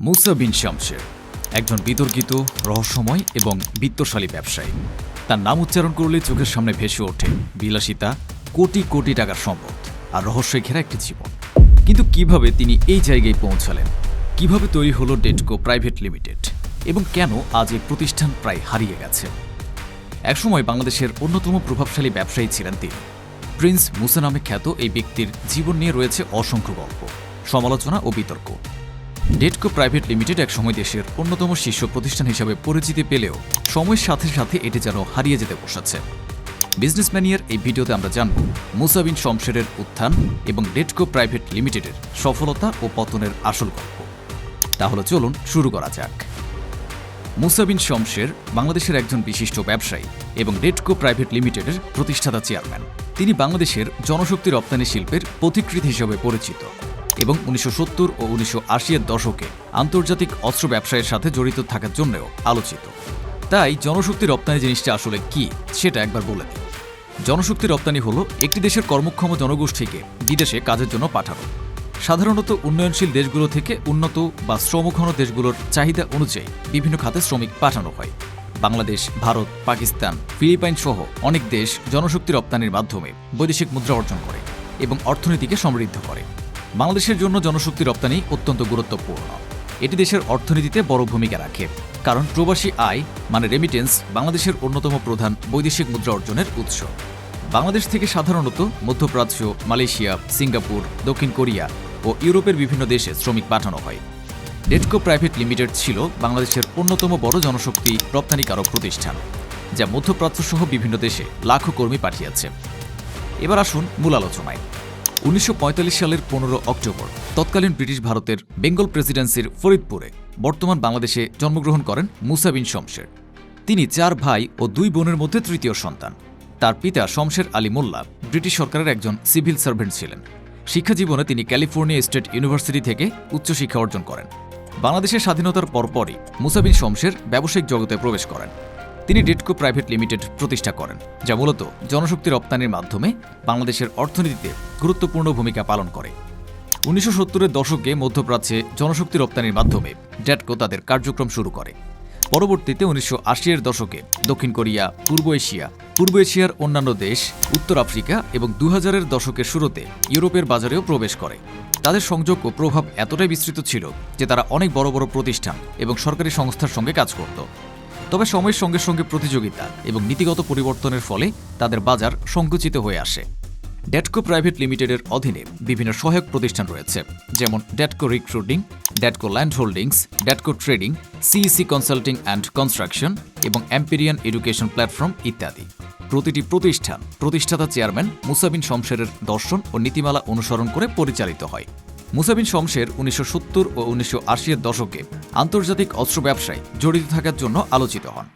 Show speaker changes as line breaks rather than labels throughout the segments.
মুসা বিন শামশের একজন বিতর্কিত, রহস্যময় এবং বিত্তশালী ব্যবসায়ী। তার নাম উচ্চারণ করলে চোখের সামনে ভেসে ওঠে বিলাসিতা, কোটি কোটি টাকার সম্পদ আর রহস্যে ঘেরা একটি জীবন। কিন্তু কীভাবে তিনি এই জায়গায় পৌঁছালেন? কীভাবে তৈরি হলো ডেটকো প্রাইভেট লিমিটেড? এবং কেন আজ এই প্রতিষ্ঠান প্রায় হারিয়ে গেছে? একসময় বাংলাদেশের অন্যতম প্রভাবশালী ব্যবসায়ী ছিলেন তিনি। প্রিন্স মুসা নামে খ্যাত এই ব্যক্তির জীবন নিয়ে রয়েছে অসংখ্য গল্প, সমালোচনা ও বিতর্ক। ডেটকো প্রাইভেট লিমিটেড একসময় দেশের অন্যতম শীর্ষ প্রতিষ্ঠান হিসাবে পরিচিতি পেলেও সময়ের সাথে সাথে এটি যেন হারিয়ে যেতে বসেছে। বিজনেসম্যানিয়ার এই ভিডিওতে আমরা জানব মুসাবিন শমশেরের উত্থান এবং ডেটকো প্রাইভেট লিমিটেডের সফলতা ও পতনের আসল গল্প। তাহলে চলুন শুরু করা যাক। মুসাবিন শমশের বাংলাদেশের একজন বিশিষ্ট ব্যবসায়ী এবং ডেটকো প্রাইভেট লিমিটেডের প্রতিষ্ঠাতা চেয়ারম্যান। তিনি বাংলাদেশের জনশক্তি রপ্তানি শিল্পের পথিকৃত হিসেবে পরিচিত। এবং উনিশশো সত্তর ও উনিশশো আশির দশকে আন্তর্জাতিক অস্ত্র ব্যবসায়ের সাথে জড়িত থাকার জন্যও আলোচিত। তাই জনশক্তি রপ্তানি জিনিসটা আসলে কি, সেটা একবার বলে দিই। জনশক্তি রপ্তানি হলো একটি দেশের কর্মক্ষম জনগোষ্ঠীকে বিদেশে কাজের জন্য পাঠানো। সাধারণত উন্নয়নশীল দেশগুলো থেকে উন্নত বা শ্রমঘন দেশগুলোর চাহিদা অনুযায়ী বিভিন্ন খাতে শ্রমিক পাঠানো হয়। বাংলাদেশ, ভারত, পাকিস্তান, ফিলিপাইন সহ অনেক দেশ জনশক্তি রপ্তানির মাধ্যমে বৈদেশিক মুদ্রা অর্জন করে এবং অর্থনীতিকে সমৃদ্ধ করে। বাংলাদেশের জন্য জনশক্তি রপ্তানি অত্যন্ত গুরুত্বপূর্ণ। এটি দেশের অর্থনীতিতে বড় ভূমিকা রাখে, কারণ প্রবাসী আয় মানে রেমিটেন্স বাংলাদেশের অন্যতম প্রধান বৈদেশিক মুদ্রা অর্জনের উৎস। বাংলাদেশ থেকে সাধারণত মধ্যপ্রাচ্য, মালয়েশিয়া, সিঙ্গাপুর, দক্ষিণ কোরিয়া ও ইউরোপের বিভিন্ন দেশে শ্রমিক পাঠানো হয়। ডেটকো প্রাইভেট লিমিটেড ছিল বাংলাদেশের অন্যতম বড় জনশক্তি রপ্তানিকারক প্রতিষ্ঠান, যা মধ্যপ্রাচ্য সহ বিভিন্ন দেশে লাখো কর্মী পাঠিয়েছে। এবার আসুন মূল আলোচনায়। উনিশশো পঁয়তাল্লিশ সালের পনেরো অক্টোবর, তৎকালীন ব্রিটিশ ভারতের বেঙ্গল প্রেসিডেন্সির ফরিদপুরে বর্তমান বাংলাদেশে জন্মগ্রহণ করেন মুসা বিন শমশের। তিনি চার ভাই ও দুই বোনের মধ্যে তৃতীয় সন্তান। তার পিতা শমশের আলী মোল্লা ব্রিটিশ সরকারের একজন সিভিল সার্ভেন্ট ছিলেন। শিক্ষা জীবনে তিনি ক্যালিফোর্নিয়া স্টেট ইউনিভার্সিটি থেকে উচ্চশিক্ষা অর্জন করেন। বাংলাদেশের স্বাধীনতার পরপরই মুসা বিন শমশের ব্যবসায়িক জগতে প্রবেশ করেন। তিনি ডেটকো প্রাইভেট লিমিটেড প্রতিষ্ঠা করেন, যা মূলত জনশক্তি রপ্তানির মাধ্যমে বাংলাদেশের অর্থনীতিতে গুরুত্বপূর্ণ ভূমিকা পালন করে। উনিশশো সত্তরের দশকে মধ্যপ্রাচ্যে জনশক্তি রপ্তানির মাধ্যমে ডেটকো তাদের কার্যক্রম শুরু করে। পরবর্তীতে উনিশশো আশির দশকে দক্ষিণ কোরিয়া, পূর্ব এশিয়া, পূর্ব এশিয়ার অন্যান্য দেশ, উত্তর আফ্রিকা এবং দু হাজারের দশকের শুরুতে ইউরোপের বাজারেও প্রবেশ করে। তাদের সংযোগ ও প্রভাব এতটাই বিস্তৃত ছিল যে তারা অনেক বড় বড় প্রতিষ্ঠান এবং সরকারি সংস্থার সঙ্গে কাজ করত। তবে সময়ের সঙ্গে সঙ্গে প্রতিযোগিতা এবং নীতিগত পরিবর্তনের ফলে তাদের বাজার সংকুচিত হয়ে আসে। ডেটকো প্রাইভেট লিমিটেডের অধীনে বিভিন্ন সহায়ক প্রতিষ্ঠান রয়েছে, যেমন Datco recruiting, Datco land holdings, Datco trading CEC consulting and construction এবং অ্যাম্পেরিয়ান এডুকেশন প্ল্যাটফর্ম ইত্যাদি। প্রতিটি প্রতিষ্ঠান প্রতিষ্ঠাতা চেয়ারম্যান মুসাবিন শমশেরের দর্শন ও নীতিমালা অনুসরণ করে পরিচালিত হয়। মুসাবিন শমশের উনিশশো সত্তর ও উনিশশো আশির দশকে আন্তর্জাতিক অস্ত্র ব্যবসায় জড়িত থাকার জন্য আলোচিত হন।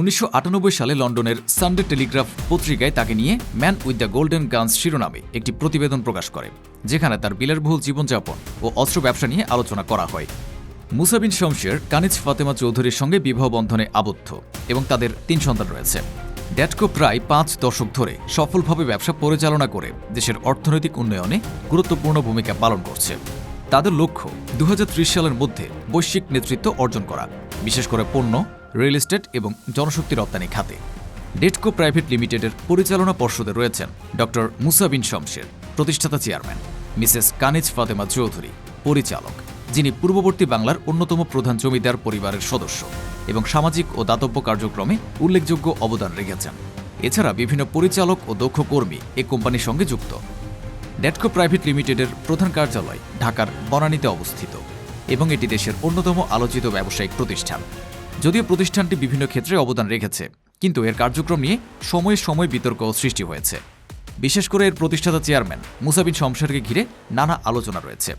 উনিশশো আটানব্বই সালে লন্ডনের সানডে টেলিগ্রাফ পত্রিকায় তাকে নিয়ে man with the golden guns শিরোনামে একটি প্রতিবেদন প্রকাশ করে, যেখানে তার বিলাসবহুল জীবনযাপন ও অস্ত্র ব্যবসা নিয়ে আলোচনা করা হয়। মুসাবিন শমশের কানিজ ফাতেমা চৌধুরীর সঙ্গে বিবাহ বন্ধনে আবদ্ধ এবং তাদের তিন সন্তান রয়েছে। ড্যাটকো প্রায় পাঁচ দশক ধরে সফলভাবে ব্যবসা পরিচালনা করে দেশের অর্থনৈতিক উন্নয়নে গুরুত্বপূর্ণ ভূমিকা পালন করছে। তাদের লক্ষ্য দু হাজার ত্রিশ সালের মধ্যে বৈশ্বিক নেতৃত্ব অর্জন করা, বিশেষ করে পণ্য, রিয়েল এস্টেট এবং জনশক্তি রপ্তানি খাতে। ডেটকো প্রাইভেট লিমিটেডের পরিচালনা পর্ষদে রয়েছেন ডক্টর মুসাবিন শমশের প্রতিষ্ঠাতা চেয়ারম্যান, মিসেস কানিজ ফাতেমা চৌধুরী, পরিচালক। যিনি পূর্ববর্তী বাংলার অন্যতম প্রধান জমিদার পরিবারের সদস্য এবং সামাজিক ও দাতব্য কার্যক্রমে উল্লেখযোগ্য অবদান রেখেছেন। এছাড়া বিভিন্ন পরিচালক ও দক্ষ কর্মী এ কোম্পানির সঙ্গে যুক্ত। ডেটকো প্রাইভেট লিমিটেডের প্রধান কার্যালয় ঢাকার বনানীতে অবস্থিত এবং এটি দেশের অন্যতম আলোচিত ব্যবসায়িক প্রতিষ্ঠান। যদিও প্রতিষ্ঠানটি বিভিন্ন ক্ষেত্রে অবদান রেখেছে, কিন্তু এর কার্যক্রম নিয়ে সময়ে সময় বিতর্ক সৃষ্টি হয়েছে। বিশেষ করে এর প্রতিষ্ঠাতা চেয়ারম্যান মুসাবিন শমশেরকে ঘিরে নানা আলোচনা রয়েছে।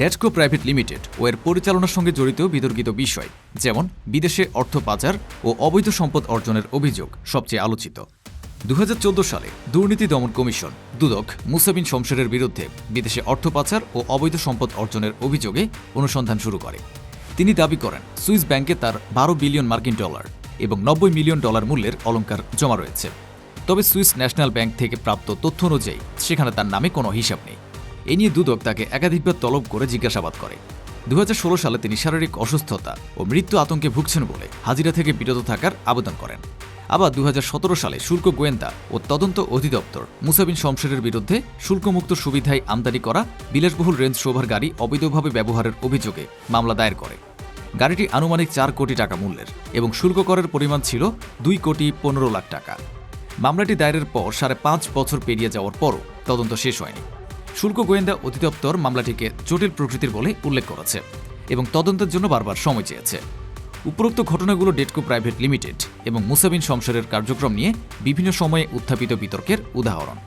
ডেটকো প্রাইভেট লিমিটেড ও এর পরিচালনার সঙ্গে জড়িত বিতর্কিত বিষয়, যেমন বিদেশে অর্থ পাচার ও অবৈধ সম্পদ অর্জনের অভিযোগ সবচেয়ে আলোচিত। দু হাজার চৌদ্দ সালে দুর্নীতি দমন কমিশন, দুদক মুসাবিন শমশেরের বিরুদ্ধে বিদেশে অর্থ পাচার ও অবৈধ সম্পদ অর্জনের অভিযোগে অনুসন্ধান শুরু করে। তিনি দাবি করেন, সুইস ব্যাংকে তার বারো বিলিয়ন মার্কিন ডলার এবং নব্বই মিলিয়ন ডলার মূল্যের অলংকার জমা রয়েছে। তবে সুইস ন্যাশনাল ব্যাংক থেকে প্রাপ্ত তথ্য অনুযায়ী, সেখানে তার নামে কোনো হিসাব নেই। এ নিয়ে দুদক তাকে একাধিকবার তলব করে জিজ্ঞাসাবাদ করে। দু হাজার ষোলো সালে তিনি শারীরিক অসুস্থতা ও মৃত্যু আতঙ্কে ভুগছেন বলে হাজিরা থেকে বিরত থাকার আবেদন করেন। আবার দু হাজার সতেরো সালে শুল্ক গোয়েন্দা ও তদন্ত অধিদপ্তর মুসাবিন শমশেরের বিরুদ্ধে শুল্কমুক্ত সুবিধায় আমদানি করা বিলাসবহুল রেঞ্জ শোভার গাড়ি অবৈধভাবে ব্যবহারের অভিযোগে মামলা দায়ের করে। গাড়িটি আনুমানিক চার কোটি টাকা মূল্যের এবং শুল্ক করের পরিমাণ ছিল দুই কোটি পনেরো লাখ টাকা। মামলাটি দায়েরের পর সাড়ে পাঁচ বছর পেরিয়ে যাওয়ার পরও তদন্ত শেষ হয়নি। শুল্ক গোয়েন্দা অধিদপ্তর মামলাটিকে জটিল প্রকৃতির বলে উল্লেখ করেছে এবং তদন্তের জন্য বারবার সময় চেয়েছে। উপরোক্ত ঘটনাগুলো ডেটকো প্রাইভেট লিমিটেড এবং মুসাবিন সংসারের কার্যক্রম নিয়ে বিভিন্ন সময়ে উত্থাপিত বিতর্কের উদাহরণ।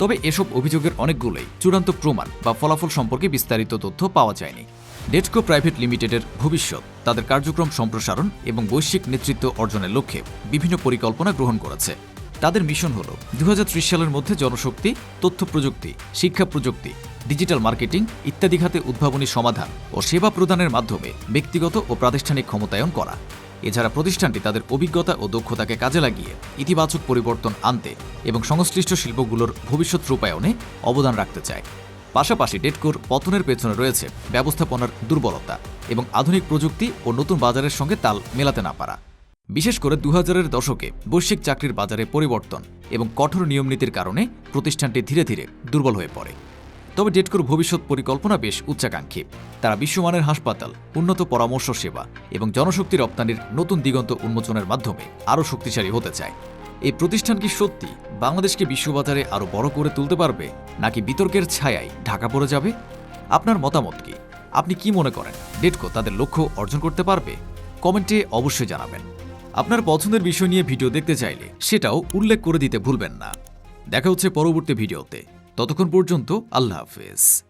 তবে এসব অভিযোগের অনেকগুলোই চূড়ান্ত প্রমাণ বা ফলাফল সম্পর্কে বিস্তারিত তথ্য পাওয়া যায়নি। ডেটকো প্রাইভেট লিমিটেডের ভবিষ্যৎ, তাদের কার্যক্রম সম্প্রসারণ এবং বৈশ্বিক নেতৃত্ব অর্জনের লক্ষ্যে বিভিন্ন পরিকল্পনা গ্রহণ করেছে। তাদের মিশন হল দু সালের মধ্যে জনশক্তি, তথ্য প্রযুক্তি, শিক্ষা প্রযুক্তি, ডিজিটাল মার্কেটিং ইত্যাদি খাতে উদ্ভাবনী সমাধান ও সেবা প্রদানের মাধ্যমে ব্যক্তিগত ও প্রাতিষ্ঠানিক ক্ষমতায়ন করা। এছাড়া প্রতিষ্ঠানটি তাদের অভিজ্ঞতা ও দক্ষতাকে কাজে লাগিয়ে ইতিবাচক পরিবর্তন আনতে এবং সংশ্লিষ্ট শিল্পগুলোর ভবিষ্যৎ রূপায়ণে অবদান রাখতে চায়। পাশাপাশি ডেটকোর পতনের পেছনে রয়েছে ব্যবস্থাপনার দুর্বলতা এবং আধুনিক প্রযুক্তি ও নতুন বাজারের সঙ্গে তাল মেলাতে না পারা। বিশেষ করে দু হাজারের দশকে বৈশ্বিক চাকরির বাজারে পরিবর্তন এবং কঠোর নিয়মনীতির কারণে প্রতিষ্ঠানটি ধীরে ধীরে দুর্বল হয়ে পড়ে। তবে ডেটকোর ভবিষ্যৎ পরিকল্পনা বেশ উচ্চাকাঙ্ক্ষী। তারা বিশ্বমানের হাসপাতাল, উন্নত পরামর্শ সেবা এবং জনশক্তি রপ্তানির নতুন দিগন্ত উন্মোচনের মাধ্যমে আরও শক্তিশালী হতে চায়। এই প্রতিষ্ঠান কি সত্যি বাংলাদেশকে বিশ্ববাজারে আরও বড় করে তুলতে পারবে, নাকি বিতর্কের ছায়ায় ঢাকা পড়ে যাবে? আপনার মতামত কি? আপনি কি মনে করেন? ডেটকো তাদের লক্ষ্য অর্জন করতে পারবে? কমেন্টে অবশ্যই জানাবেন। আপনার পছন্দের বিষয় নিয়ে ভিডিও দেখতে চাইলে সেটাও উল্লেখ করে দিতে ভুলবেন না। দেখা হচ্ছে পরবর্তী ভিডিওতে। ততক্ষণ পর্যন্ত আল্লাহ হাফেজ।